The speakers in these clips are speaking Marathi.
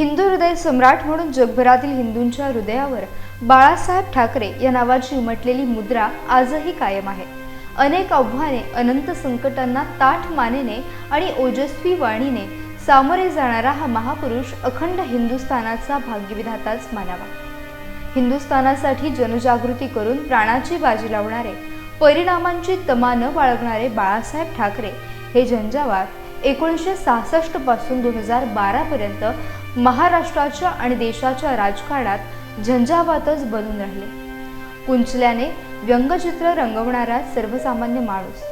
हिंदू हृदय सम्राट म्हणून जगभरातील हिंदूंच्या हृदयावर बाळासाहेब ठाकरे या नावाची उमटलेली मुद्रा आजही कायम आहे. अनेक आव्हाने अनंत संकटांना ताठ मानेने आणि ओजस्वी वाणीने सामोरे जाणारा हा महापुरुष अखंड हिंदुस्थानाचा भाग्यविधाताच मानावा. हिंदुस्थानासाठी जनजागृती करून प्राणाची बाजी लावणारे परिणामांची तमा न बाळगणारे बाळासाहेब ठाकरे हे झंझावात एकोणीसशे सहासष्टपासून दोन हजार बारापर्यंत महाराष्ट्राच्या आणि देशाच्या राजकारणात झंझावातच बनून राहिले. कुंचल्याने व्यंगचित्र रंगवणारा सर्वसामान्य माणूस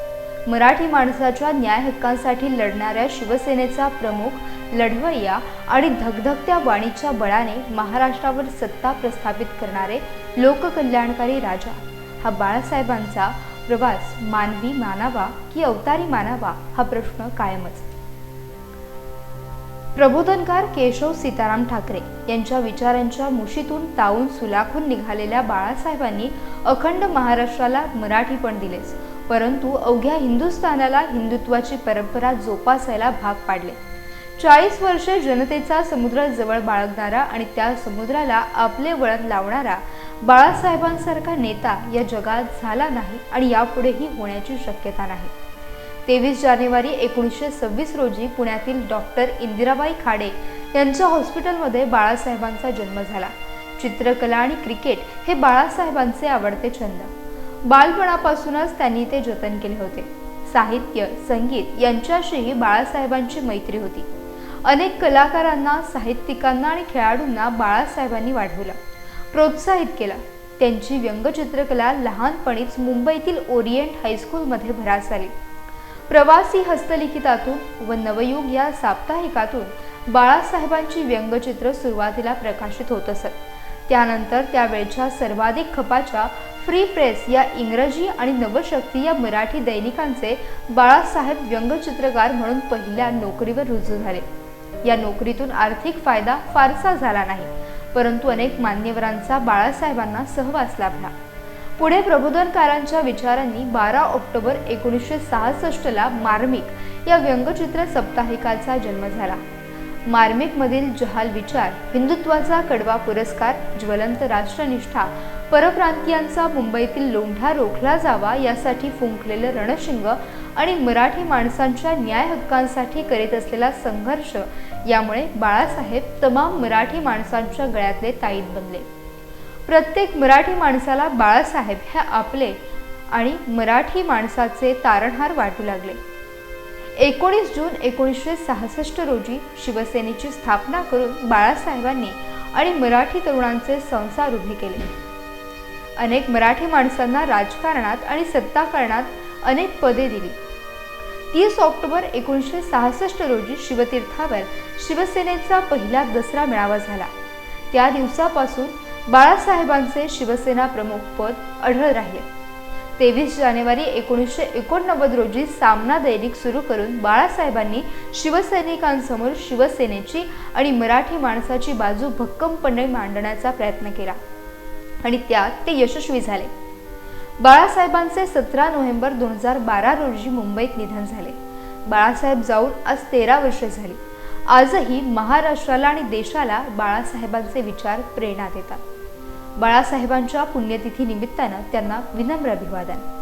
मराठी माणसाच्या न्याय हक्कांसाठी लढणाऱ्या शिवसेनेचा प्रमुख लढवय्या आणि धगधगत्या वाणीच्या बळाने महाराष्ट्रावर सत्ता प्रस्थापित करणारे लोककल्याणकारी राजा हा बाळासाहेबांचा प्रवास मानवी मानावा की अवतारी मानावा हा प्रश्न कायमच. प्रबोधनकार केशव सीताराम ठाकरे यांच्या विचारांच्या मुशीतून तावून सुलाखून निघालेल्या बाळासाहेबांनी अखंड महाराष्ट्राला मराठी पण दिलेच परंतु अवघ्या हिंदुस्थानाला हिंदुत्वाची परंपरा जोपासायला भाग पाडले. चाळीस वर्षे जनतेचा समुद्राजवळ बाळगणारा आणि त्या समुद्राला आपले वळण लावणारा बाळासाहेबांसारखा नेता या जगात झाला नाही आणि यापुढेही होण्याची शक्यता नाही. तेवीस जानेवारी एकोणीसशे सव्वीस रोजी पुण्यातील डॉक्टर इंदिराबाई खाडे यांच्या हॉस्पिटलमध्ये बाळासाहेबांचा जन्म झाला. चित्रकला आणि क्रिकेट हे बाळासाहेबांचे आवडते छंद. बालपणापासूनच त्यांनी ते जतन केले होते. साहित्य संगीत यांच्याशीही बाळासाहेबांची मैत्री होती. अनेक कलाकारांना साहित्यिकांना आणि खेळाडूंना बाळासाहेबांनी वाढवलं. प्रोत्साहित केलं. त्यांची व्यंगचित्रकला लहानपणीच मुंबईतील ओरिएंट हायस्कूलमध्ये भरास आली प्रवासी हस्तलिखितातून व नवयुग या साप्ताहिकातून बाळासाहेबांची व्यंगचित्र सुरुवातीला प्रकाशित होत असत. त्यानंतर त्यावेळच्या सर्वाधिक खपाच्या फ्री प्रेस या इंग्रजी आणि नवशक्ती या मराठी दैनिकांचे बाळासाहेब व्यंगचित्रकार म्हणून पहिल्या नोकरीवर रुजू झाले. या नोकरीतून आर्थिक फायदा फारसा झाला नाही. परंतु अनेक मान्यवरांचा बाळासाहेबांना सहवास लाभला. पुढे प्रबोधनकारांच्या विचारांनी बारा ऑक्टोबर एकोणीसशे सहासष्टला मार्मिक या व्यंगचित्र साप्ताहिकाचा जन्म झाला. मार्मिकमधील जहाल विचार हिंदुत्वाचा कडवा पुरस्कार ज्वलंत राष्ट्रनिष्ठा परप्रांतीयांचा मुंबईतील लोंढा रोखला जावा यासाठी फुंकलेलं रणशिंग आणि मराठी माणसांच्या न्याय हक्कांसाठी करीत असलेला संघर्ष यामुळे बाळासाहेब तमाम मराठी माणसांच्या गळ्यातले ताईत बनले. प्रत्येक मराठी माणसाला बाळासाहेब हे आपले आणि मराठी माणसाचे तारणहार वाटू लागले. एकोणीस जून एकोणीसशे सहासष्ट रोजी शिवसेनेची स्थापना करून बाळासाहेबांनी आणि मराठी तरुणांचे संसार उभे केले. अनेक मराठी माणसांना राजकारणात आणि सत्ताकारणात अनेक पदे दिली. तीस ऑक्टोबर एकोणीसशे सहासष्ट रोजी शिवतीर्थावर शिवसेनेचा पहिला दसरा मेळावा झाला. त्या दिवसापासून बाळासाहेबांचे शिवसेना प्रमुख पद अढळ राहिले. तेवीस जानेवारी एकोणीसशे एकोणनव्वद रोजी सामना दैनिक सुरू करून बाळासाहेबांनी शिवसैनिकांसमोर शिवसेनेची आणि मराठी माणसाची बाजू भक्कमपणे मांडण्याचा प्रयत्न केला. आणि त्यात ते यशस्वी झाले. बाळासाहेबांचे सतरा नोव्हेंबर दोन हजार बारा रोजी मुंबईत निधन झाले. बाळासाहेब जाऊन आज तेरा वर्षे झाली. आजही महाराष्ट्राला आणि देशाला बाळासाहेबांचे विचार प्रेरणा देतात. बाळासाहेबांच्या पुण्यतिथी निमित्तानं त्यांना विनम्र अभिवादन.